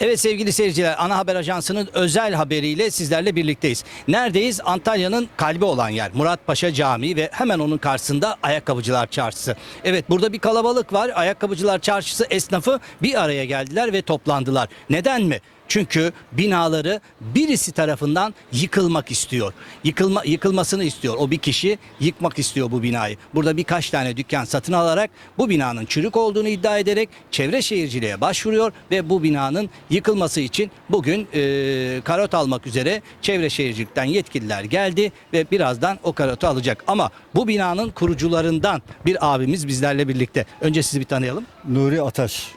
Evet sevgili seyirciler, Ana Haber Ajansı'nın özel haberiyle sizlerle birlikteyiz. Neredeyiz? Antalya'nın kalbi olan yer Muratpaşa Camii ve hemen onun karşısında Ayakkabıcılar Çarşısı. Evet burada bir kalabalık var. Ayakkabıcılar Çarşısı esnafı bir araya geldiler ve toplandılar. Neden mi? Çünkü binaları birisi tarafından yıkılmak istiyor. Yıkılma, yıkılmasını istiyor. O bir kişi yıkmak istiyor bu binayı. Burada birkaç tane dükkan satın alarak bu binanın çürük olduğunu iddia ederek çevre şehirciliğe başvuruyor ve bu binanın yıkılması için bugün e, karot almak üzere çevre şehircilikten yetkililer geldi ve birazdan o karotu alacak. Ama bu binanın kurucularından bir abimiz bizlerle birlikte. Önce sizi bir tanıyalım. Nuri Ataş.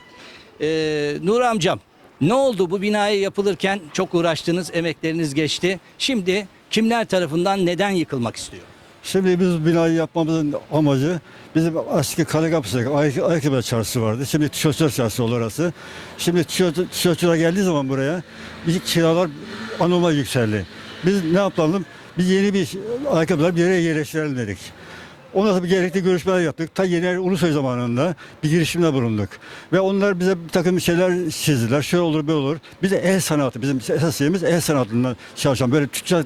Ee, Nur amcam ne oldu bu binaya yapılırken çok uğraştınız emekleriniz geçti. Şimdi kimler tarafından neden yıkılmak istiyor? Şimdi biz binayı yapmamızın amacı bizim eski kale kapısı, Ay- ayakkabı çarşısı vardı. Şimdi tişörtçüler çarşısı oldu orası. Şimdi tişört, tişörtçüler geldiği zaman buraya bir kiralar anormal yükseldi. Biz ne yapalım? Biz yeni bir ayakkabılar bir yere yerleştirelim dedik. Sonra bir gerekli görüşmeler yaptık. Ta yeni Ulusoy zamanında bir girişimde bulunduk. Ve onlar bize bir takım şeyler çizdiler. Şöyle olur böyle olur. Bir de el sanatı. Bizim esas şeyimiz el sanatından çalışan böyle tüccar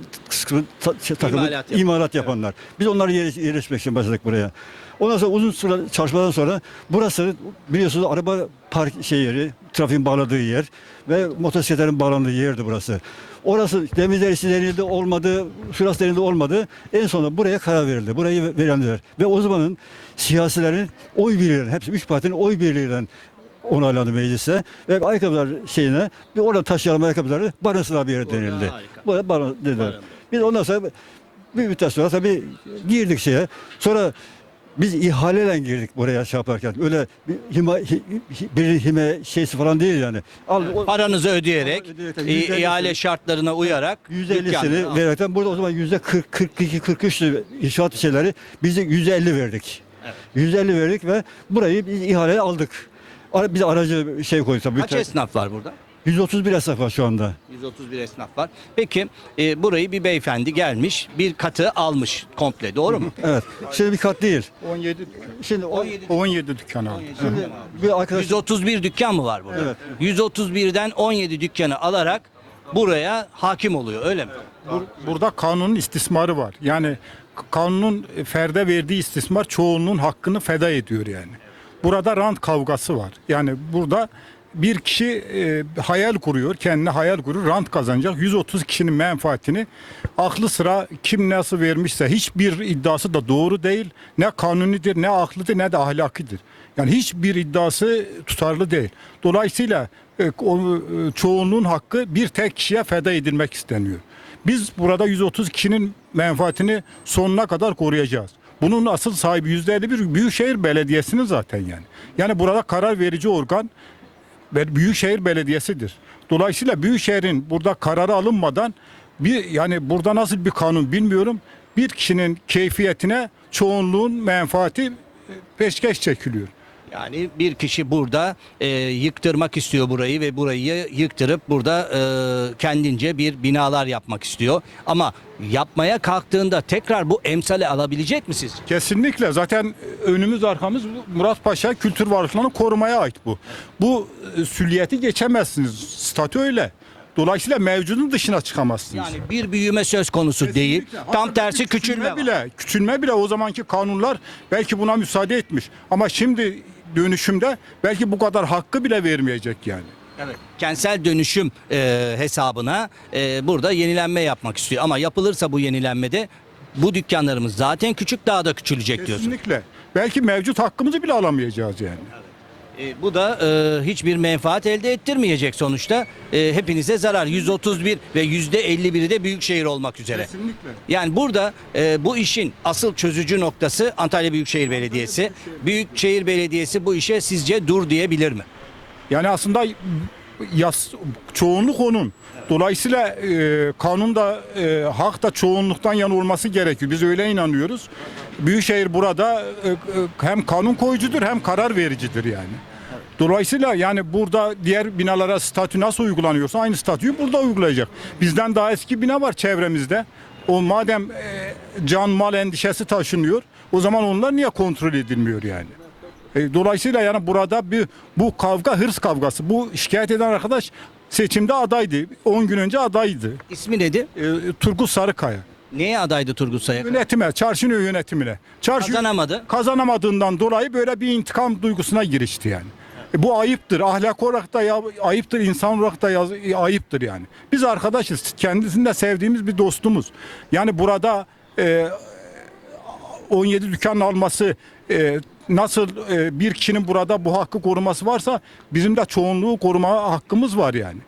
şey, takımı İmalat yapan. imalat yapanlar. Biz onları yerleş- yerleşmek için başladık buraya. Ondan sonra uzun süre çalışmadan sonra burası biliyorsunuz araba park şey yeri, trafiğin bağladığı yer ve motosikletlerin bağlandığı yerdi burası. Orası temizlerisi denildi olmadı, şurası denildi olmadı. En sonunda buraya karar verildi. Burayı verenler. Ve o zamanın siyasilerin oy birliğiyle, hepsi üç partinin oy birliğiyle onaylandı meclise ve ayakkabılar şeyine bir orada taşıyalım ayakkabıları barınsınlar bir yere denildi. Burada barın dediler. Biz ondan sonra bir müddet sonra tabii girdik şeye. Sonra biz ihaleyle girdik buraya şey yaparken. Öyle bir hima, hi- hi- bir hime şeysi falan değil yani. Al, o- Paranızı ödeyerek, ödeyerek, i- yüzde elli- ihale şartlarına uyarak dükkanları %50'sini al. verekten burada o zaman yüzde 40, 42, 43 inşaat şeyleri biz de yüzde 50 verdik. Evet. Yüzde 50 verdik ve burayı biz ihaleye aldık. Ara- Biz aracı şey koyduk. tabii. Kaç esnaf var burada? 131 esnaf var şu anda. 131 esnaf var. Peki e, burayı bir beyefendi gelmiş bir katı almış komple doğru mu? Evet. Şimdi bir kat değil. 17 Şimdi o, 17 dükkan aldı. şimdi bir arkadaş 131 dükkan mı var burada? Evet. 131'den 17 dükkanı alarak buraya hakim oluyor öyle mi? Bur- Burada kanunun istismarı var. Yani k- kanunun ferde verdiği istismar çoğunluğun hakkını feda ediyor yani. Burada rant kavgası var. Yani burada bir kişi e, hayal kuruyor, kendine hayal kuruyor, rant kazanacak. 130 kişinin menfaatini aklı sıra kim nasıl vermişse hiçbir iddiası da doğru değil. Ne kanunidir, ne aklıdır, ne de ahlakidir. Yani hiçbir iddiası tutarlı değil. Dolayısıyla e, o, e, çoğunluğun hakkı bir tek kişiye feda edilmek isteniyor. Biz burada 130 kişinin menfaatini sonuna kadar koruyacağız. Bunun asıl sahibi %51 Büyükşehir Belediyesi'nin zaten yani. Yani burada karar verici organ ve Büyükşehir Belediyesi'dir. Dolayısıyla Büyükşehir'in burada kararı alınmadan bir yani burada nasıl bir kanun bilmiyorum. Bir kişinin keyfiyetine çoğunluğun menfaati e, peşkeş çekiliyor. Yani bir kişi burada e, yıktırmak istiyor burayı ve burayı yıktırıp burada e, kendince bir binalar yapmak istiyor. Ama yapmaya kalktığında tekrar bu emsale alabilecek mi siz? Kesinlikle zaten önümüz arkamız Murat Paşa kültür varlıklarını korumaya ait bu. Bu e, geçemezsiniz. Statü öyle. Dolayısıyla mevcudun dışına çıkamazsınız. Yani bir büyüme söz konusu değil. Kesinlikle. Tam Hatta tersi bir küçülme var. bile. Küçülme bile o zamanki kanunlar belki buna müsaade etmiş. Ama şimdi dönüşümde belki bu kadar hakkı bile vermeyecek yani. Evet. Kentsel dönüşüm e, hesabına e, burada yenilenme yapmak istiyor. Ama yapılırsa bu yenilenmede bu dükkanlarımız zaten küçük daha da küçülecek diyorsun. Kesinlikle. Belki mevcut hakkımızı bile alamayacağız yani. E, bu da e, hiçbir menfaat elde ettirmeyecek sonuçta. E, hepinize zarar. 131 ve %51'i de büyükşehir olmak üzere. Kesinlikle. Yani burada e, bu işin asıl çözücü noktası Antalya Büyükşehir Belediyesi. Büyükşehir Belediyesi bu işe sizce dur diyebilir mi? Yani aslında yas, çoğunluk onun. Dolayısıyla e, kanunda e, hak da çoğunluktan yana olması gerekiyor. Biz öyle inanıyoruz. Büyükşehir burada e, e, hem kanun koyucudur hem karar vericidir yani. Dolayısıyla yani burada diğer binalara statü nasıl uygulanıyorsa aynı statüyü burada uygulayacak. Bizden daha eski bina var çevremizde. O madem e, can mal endişesi taşınıyor o zaman onlar niye kontrol edilmiyor yani? E, Dolayısıyla yani burada bir bu kavga hırs kavgası. Bu şikayet eden arkadaş Seçimde adaydı. 10 gün önce adaydı. İsmi nedir? E, Turgut Sarıkaya. Neye adaydı Turgut Sayık? Yönetime, çarşının yönetimine. Çarşı Kazanamadı. kazanamadığından dolayı böyle bir intikam duygusuna girişti yani. E, bu ayıptır. Ahlak olarak da ya, ayıptır, insan olarak da yaz- e, ayıptır yani. Biz arkadaşız. Kendisini de sevdiğimiz bir dostumuz. Yani burada e, 17 dükkan alması e, nasıl e, bir kişinin burada bu hakkı koruması varsa bizim de çoğunluğu koruma hakkımız var yani.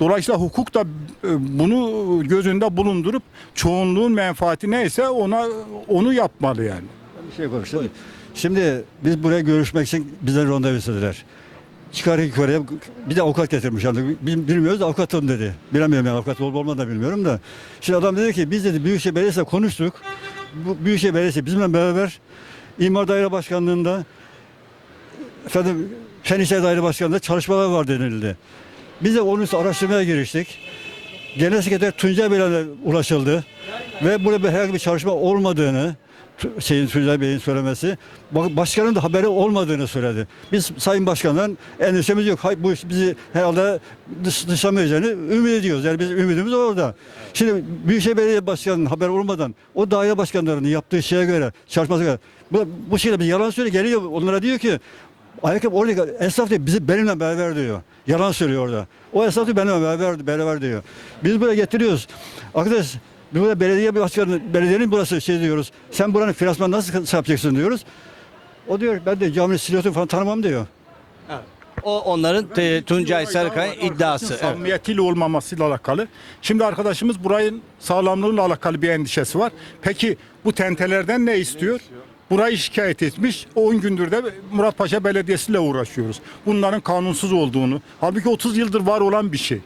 Dolayısıyla hukuk da e, bunu gözünde bulundurup çoğunluğun menfaati neyse ona onu yapmalı yani. Bir şey konuşalım. Şimdi biz buraya görüşmek için bizden randevu istediler. Çıkar yukarıya bir de avukat getirmiş. Yani bil- bilmiyoruz da avukat dedi. Bilemiyorum yani avukat olup olmadığını bilmiyorum da. Şimdi adam dedi ki biz dedi Büyükşehir Belediyesi'yle konuştuk. Bu Büyükşehir Belediyesi bizimle beraber İmar Daire Başkanlığı'nda efendim Fen İşleri Daire Başkanlığı'nda çalışmalar var denildi. Biz de onun üstüne araştırmaya giriştik. Genel Sekreter Tuncay Bey'le ulaşıldı. Ve burada bir herhangi bir çalışma olmadığını şeyin Tuncay Bey'in söylemesi ba- başkanın da haberi olmadığını söyledi. Biz Sayın Başkan'dan endişemiz yok. Hay, bu iş bizi herhalde dış, dışlamayacağını ümit ediyoruz. Yani biz ümidimiz orada. Şimdi Büyükşehir Belediye Başkanı'nın haberi olmadan o daire başkanlarının yaptığı şeye göre çalışmasına göre bu, bu şeyle bir yalan söylüyor. Geliyor onlara diyor ki Ayakkabı oradaki esnaf diyor bizi benimle beraber diyor. Yalan söylüyor orada. O esnaf diyor benimle beraber, beraber diyor. Biz buraya getiriyoruz. Arkadaş biz burada belediye bir başkanı, belediyenin burası şey diyoruz. Sen buranın finansmanı nasıl yapacaksın diyoruz. O diyor ben de caminin silüetini falan tanımam diyor. O onların te- Tuncay Sarıkaya iddiası. Evet. Samimiyetiyle olmamasıyla alakalı. Şimdi arkadaşımız burayın sağlamlığıyla alakalı bir endişesi var. Peki bu tentelerden ne istiyor? Burayı şikayet etmiş. 10 gündür de Muratpaşa Belediyesi'yle uğraşıyoruz. Bunların kanunsuz olduğunu. Halbuki 30 yıldır var olan bir şey.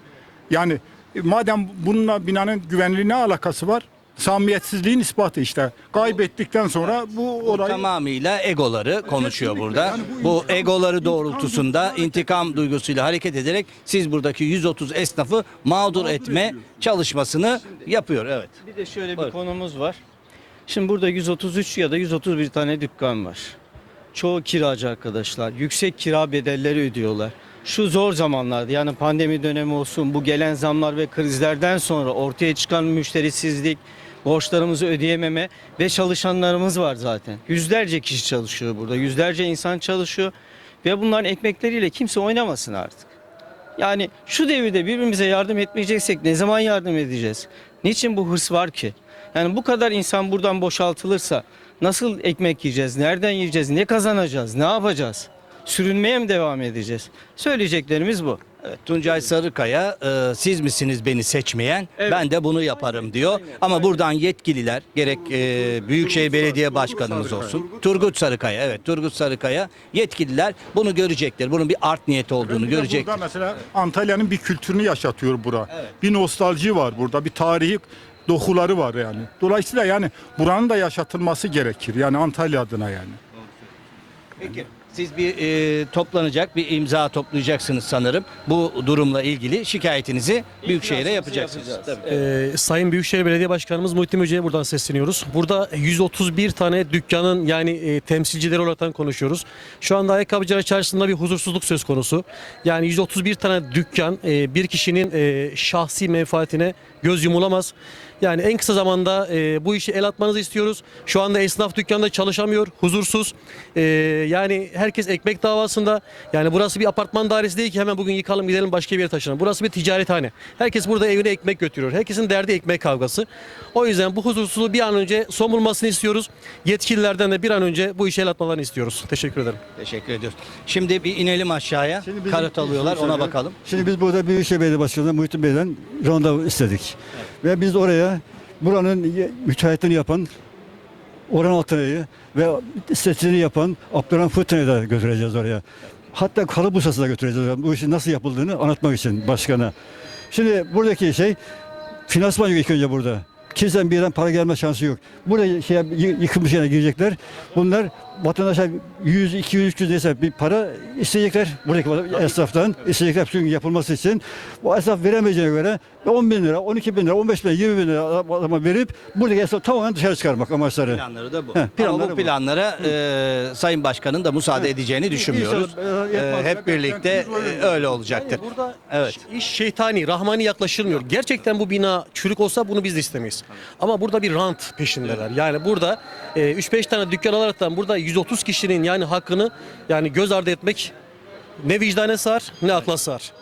Yani e, madem bununla binanın güvenliği ne alakası var? Samimiyetsizliğin ispatı işte. Kaybettikten sonra bu olayı... Tamamıyla egoları konuşuyor burada. Bu egoları doğrultusunda intikam duygusuyla hareket ederek siz buradaki 130 esnafı mağdur etme çalışmasını yapıyor. Evet. Bir de şöyle bir Buyurun. konumuz var. Şimdi burada 133 ya da 131 tane dükkan var. Çoğu kiracı arkadaşlar. Yüksek kira bedelleri ödüyorlar. Şu zor zamanlarda yani pandemi dönemi olsun bu gelen zamlar ve krizlerden sonra ortaya çıkan müşterisizlik, borçlarımızı ödeyememe ve çalışanlarımız var zaten. Yüzlerce kişi çalışıyor burada. Yüzlerce insan çalışıyor ve bunların ekmekleriyle kimse oynamasın artık. Yani şu devirde birbirimize yardım etmeyeceksek ne zaman yardım edeceğiz? Niçin bu hırs var ki? Yani bu kadar insan buradan boşaltılırsa nasıl ekmek yiyeceğiz? Nereden yiyeceğiz? Ne kazanacağız? Ne yapacağız? Sürünmeye mi devam edeceğiz? Söyleyeceklerimiz bu. Evet, Tuncay Sarıkaya e, siz misiniz beni seçmeyen Evet. ben de bunu yaparım diyor. Ama buradan yetkililer gerek e, Büyükşehir Belediye Başkanımız olsun. Turgut Sarıkaya evet Turgut Sarıkaya yetkililer bunu görecekler. Bunun bir art niyeti olduğunu de görecekler. Burada mesela Antalya'nın bir kültürünü yaşatıyor bura. Bir nostalji var burada, bir tarihi dokuları var yani. Dolayısıyla yani buranın da yaşatılması gerekir. Yani Antalya adına yani. Peki siz bir e, toplanacak bir imza toplayacaksınız sanırım. Bu durumla ilgili şikayetinizi Büyükşehir'e yapacaksınız. Tabii. Ee, Sayın Büyükşehir Belediye Başkanımız Muhittin Hoca'ya buradan sesleniyoruz. Burada 131 tane dükkanın yani e, temsilcileri olarak konuşuyoruz. Şu anda Ayakkabıcılar Çarşısı'nda bir huzursuzluk söz konusu. Yani 131 tane dükkan e, bir kişinin e, şahsi menfaatine göz yumulamaz. Yani en kısa zamanda e, bu işi el atmanızı istiyoruz. Şu anda esnaf dükkanda çalışamıyor, huzursuz. E, yani herkes ekmek davasında. Yani burası bir apartman dairesi değil ki hemen bugün yıkalım gidelim başka bir yere taşınalım. Burası bir ticarethane. Herkes burada evine ekmek götürüyor. Herkesin derdi ekmek kavgası. O yüzden bu huzursuzluğu bir an önce son bulmasını istiyoruz. Yetkililerden de bir an önce bu işe el atmalarını istiyoruz. Teşekkür ederim. Teşekkür ediyoruz. Şimdi bir inelim aşağıya. Şimdi bizim- Karot alıyorlar Şunu ona bakalım. Şimdi biz burada Büyükşehir Belediye Başkanı Muhittin Bey'den randevu istedik. Ve biz oraya buranın ye- müteahhitliğini yapan Orhan Altınay'ı ve setini yapan Abdurrahman Fırtına'yı da götüreceğiz oraya. Hatta kalıp ustasına götüreceğiz. Bu işin nasıl yapıldığını anlatmak için başkana. Şimdi buradaki şey finansman yok ilk önce burada. Kimsenin bir yerden para gelme şansı yok. Burada şey, yı- yıkılmış yerine girecekler. Bunlar vatandaşa 100, 200, 300 neyse bir para isteyecekler. Buradaki esnaftan isteyecekler çünkü yapılması için. Bu esnaf veremeyeceğine göre 10 bin lira, 12 bin lira, 15 bin lira, 20 bin lira adama verip buradaki esnafı tamamen dışarı çıkarmak amaçları. Planları da bu. Heh, Ama planları bu bu. planlara e, Sayın Başkan'ın da müsaade edeceğini düşünmüyoruz. İnşallah, e, E, hep birlikte e, öyle olacaktır. Yani burada Evet. iş şeytani, rahmani yaklaşılmıyor. Gerçekten bu bina çürük olsa bunu biz de istemeyiz. Ama burada bir rant peşindeler. Yani burada e, 3-5 tane dükkan alaraktan burada 130 kişinin yani hakkını yani göz ardı etmek ne vicdane sığar ne akla sığar.